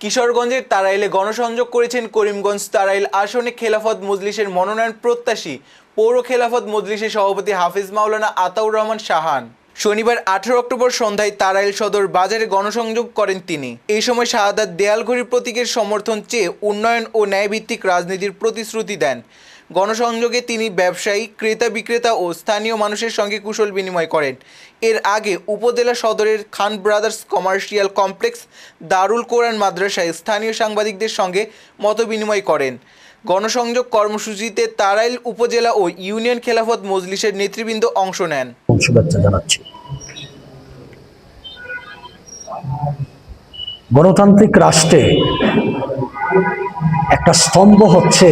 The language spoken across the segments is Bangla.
কিশোরগঞ্জের তারাইলে গণসংযোগ করেছেন করিমগঞ্জ তারাইল আসনে খেলাফত মজলিসের মনোনয়ন প্রত্যাশী পৌর খেলাফত মজলিসের সভাপতি হাফিজ মাওলানা আতাউর রহমান সাহান শনিবার আঠারো অক্টোবর সন্ধ্যায় তারাইল সদর বাজারে গণসংযোগ করেন তিনি। এই সময় শাহাদাত দেয়ালঘড়ি প্রতীকের সমর্থন চেয়ে উন্নয়ন ও ন্যায়ভিত্তিক রাজনীতির প্রতিশ্রুতি দেন। গণসংযোগে তিনি ব্যবসায়ী, ক্রেতা বিক্রেতা ও স্থানীয় মানুষের সঙ্গে কুশল বিনিময় করেন। এর আগে উপজেলা সদরের Khan brothers commercial complex Darul Quran মাদ্রাসায় স্থানীয় সাংবাদিকদের সঙ্গে মতবিনিময় করেন। গণসংযোগ কর্মসূচিতে তারাইল উপজেলা ও ইউনিয়ন খেলাফত মজলিসের নেতৃবৃন্দ অংশ নেন। গণতান্ত্রিক রাষ্ট্রে একটা স্তম্ভ হচ্ছে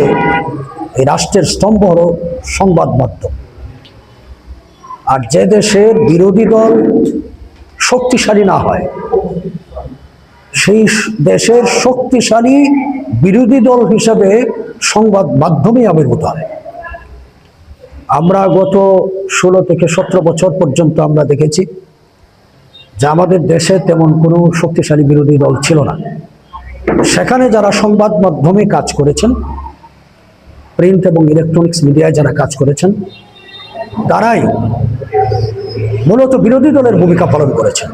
এই রাষ্ট্রের স্তম্ভ হল সংবাদ মাধ্যম আর যে দেশের বিরোধী দল শক্তিশালী না হয়, সেই দেশের শক্তিশালী বিরোধী দল হিসাবে সংবাদ মাধ্যমই আবির্ভূত হয়। আমরা গত ষোলো থেকে সতেরো বছর পর্যন্ত আমরা দেখেছি যে আমাদের দেশে তেমন কোনো শক্তিশালী বিরোধী দল ছিল না। সেখানে যারা সংবাদ মাধ্যমে কাজ করেছেন প্রিন্ট এবং ইলেকট্রনিক্স মিডিয়ায় যারা কাজ করেছেন তারাই মূলত বিরোধী দলের ভূমিকা পালন করেছেন।